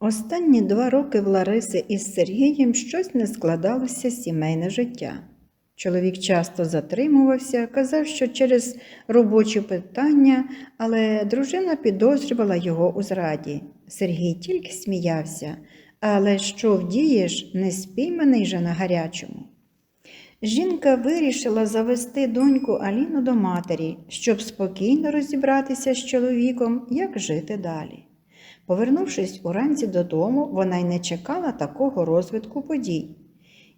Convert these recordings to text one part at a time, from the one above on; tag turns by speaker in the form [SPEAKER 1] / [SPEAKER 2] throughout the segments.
[SPEAKER 1] Останні два роки в Лариси із Сергієм щось не складалося сімейне життя. Чоловік часто затримувався, казав, що через робочі питання, але дружина підозрювала його у зраді. Сергій тільки сміявся, але що вдієш, не спійманий же на гарячому. Жінка вирішила завести доньку Аліну до матері, щоб спокійно розібратися з чоловіком, як жити далі. Повернувшись уранці додому, вона й не чекала такого розвитку подій.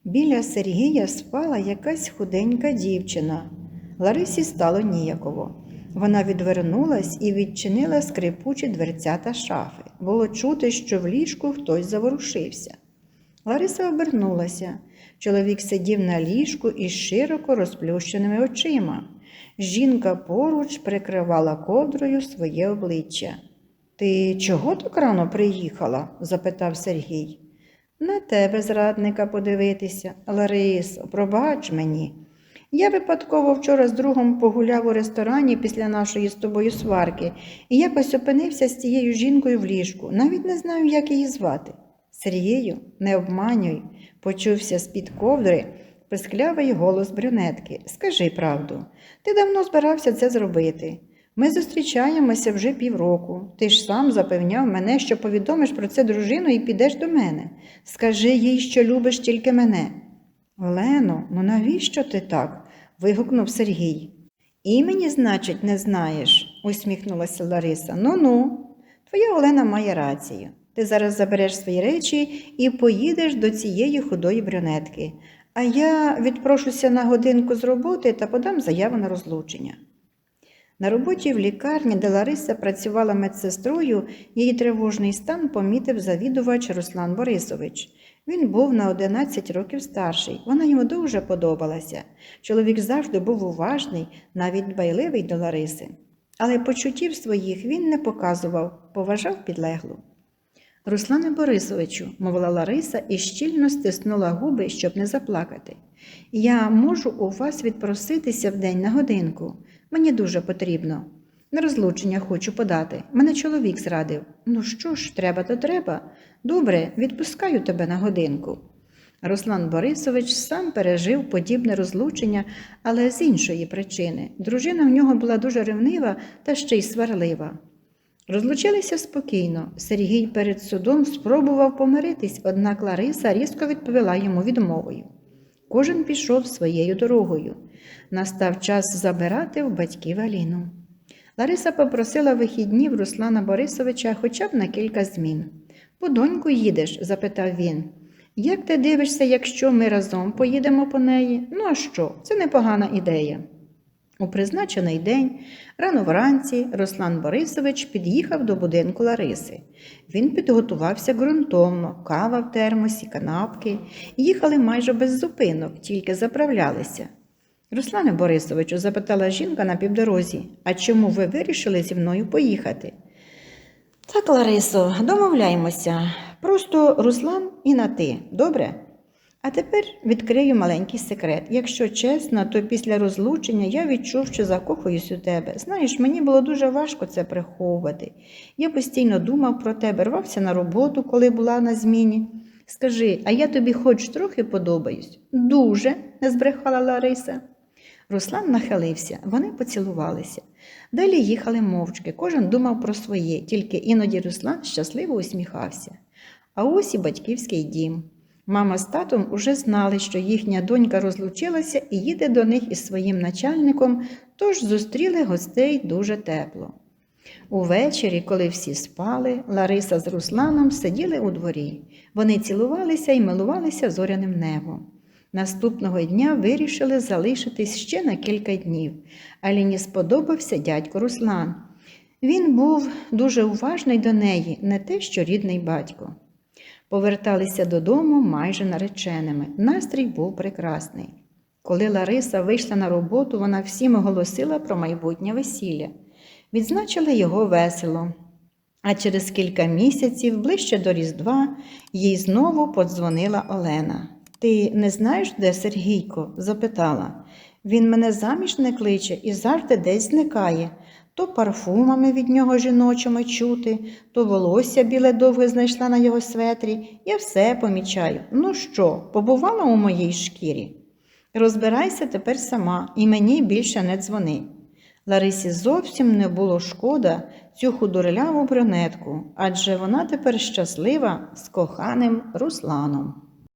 [SPEAKER 1] Біля Сергія спала якась худенька дівчина. Ларисі стало ніяково. Вона відвернулась і відчинила скрипучі дверцята шафи. Було чути, що в ліжку хтось заворушився. Лариса обернулася. Чоловік сидів на ліжку із широко розплющеними очима. Жінка поруч прикривала ковдрою своє обличчя. Ти чого так рано приїхала? запитав Сергій. На тебе, зрадника, подивитися. Ларисо, пробач мені. Я випадково вчора з другом погуляв у ресторані після нашої з тобою сварки і якось опинився з цією жінкою в ліжку. Навіть не знаю, як її звати. Сергію, не обманюй, почувся з-під ковдри писклявий голос брюнетки. Скажи правду, ти давно збирався це зробити. Ми зустрічаємося вже півроку. Ти ж сам запевняв мене, що повідомиш про це дружину і підеш до мене. Скажи їй, що любиш тільки мене. Олено, ну навіщо ти так? вигукнув Сергій. Імені, значить, не знаєш, усміхнулася Лариса. Ну ну, твоя Олена має рацію. Ти зараз забереш свої речі і поїдеш до цієї худої брюнетки. А я відпрошуся на годинку з роботи та подам заяву на розлучення. На роботі в лікарні, де Лариса працювала медсестрою, її тривожний стан помітив завідувач Руслан Борисович. Він був на 11 років старший. Вона йому дуже подобалася. Чоловік завжди був уважний, навіть дбайливий до Лариси. Але почуттів своїх він не показував, поважав підлеглу. Руслане Борисовичу, мовила Лариса і щільно стиснула губи, щоб не заплакати. Я можу у вас відпроситися вдень на годинку. Мені дуже потрібно. На розлучення хочу подати. Мене чоловік зрадив. Ну що ж, треба, то треба. Добре, відпускаю тебе на годинку. Руслан Борисович сам пережив подібне розлучення, але з іншої причини. Дружина в нього була дуже ревнива та ще й сварлива. Розлучилися спокійно. Сергій перед судом спробував помиритись, однак Лариса різко відповіла йому відмовою. Кожен пішов своєю дорогою. Настав час забирати в батьків Аліну. Лариса попросила вихідні в Руслана Борисовича хоча б на кілька змін. По доньку їдеш? запитав він. Як ти дивишся, якщо ми разом поїдемо по неї? Ну а що? Це непогана ідея. У призначений день, рано вранці, Руслан Борисович під'їхав до будинку Лариси. Він підготувався ґрунтовно, кава в термосі, канапки. Їхали майже без зупинок, тільки заправлялися. Руслане Борисовичу, запитала жінка на півдорозі, а чому ви вирішили зі мною поїхати? Так, Ларисо, домовляємося. Просто Руслан і на ти, добре? А тепер відкрию маленький секрет. Якщо чесно, то після розлучення я відчув, що закохуюсь у тебе. Знаєш, мені було дуже важко це приховувати. Я постійно думав про тебе, рвався на роботу, коли була на зміні. Скажи, а я тобі хоч трохи подобаюсь? Дуже, не збрехала Лариса. Руслан нахилився, вони поцілувалися. Далі їхали мовчки, кожен думав про своє, тільки іноді Руслан щасливо усміхався. А ось і батьківський дім. Мама з татом уже знали, що їхня донька розлучилася і їде до них із своїм начальником, тож зустріли гостей дуже тепло. Увечері, коли всі спали, Лариса з Русланом сиділи у дворі. Вони цілувалися і милувалися зоряним небом. Наступного дня вирішили залишитись ще на кілька днів. Аліні сподобався дядько Руслан. Він був дуже уважний до неї, не те, що рідний батько. Поверталися додому майже нареченими. Настрій був прекрасний. Коли Лариса вийшла на роботу, вона всім оголосила про майбутнє весілля. Відзначили його весело. А через кілька місяців, ближче до Різдва, їй знову подзвонила Олена. Ти не знаєш, де Сергійко? запитала. Він мене заміж не кличе і завжди десь зникає. То парфумами від нього жіночими чути, то волосся біле довге знайшла на його светрі. Я все помічаю. Ну що, побувала у моїй шкірі? Розбирайся тепер сама і мені більше не дзвони. Ларисі зовсім не було шкода цю худорляву брюнетку, адже вона тепер щаслива з коханим Русланом.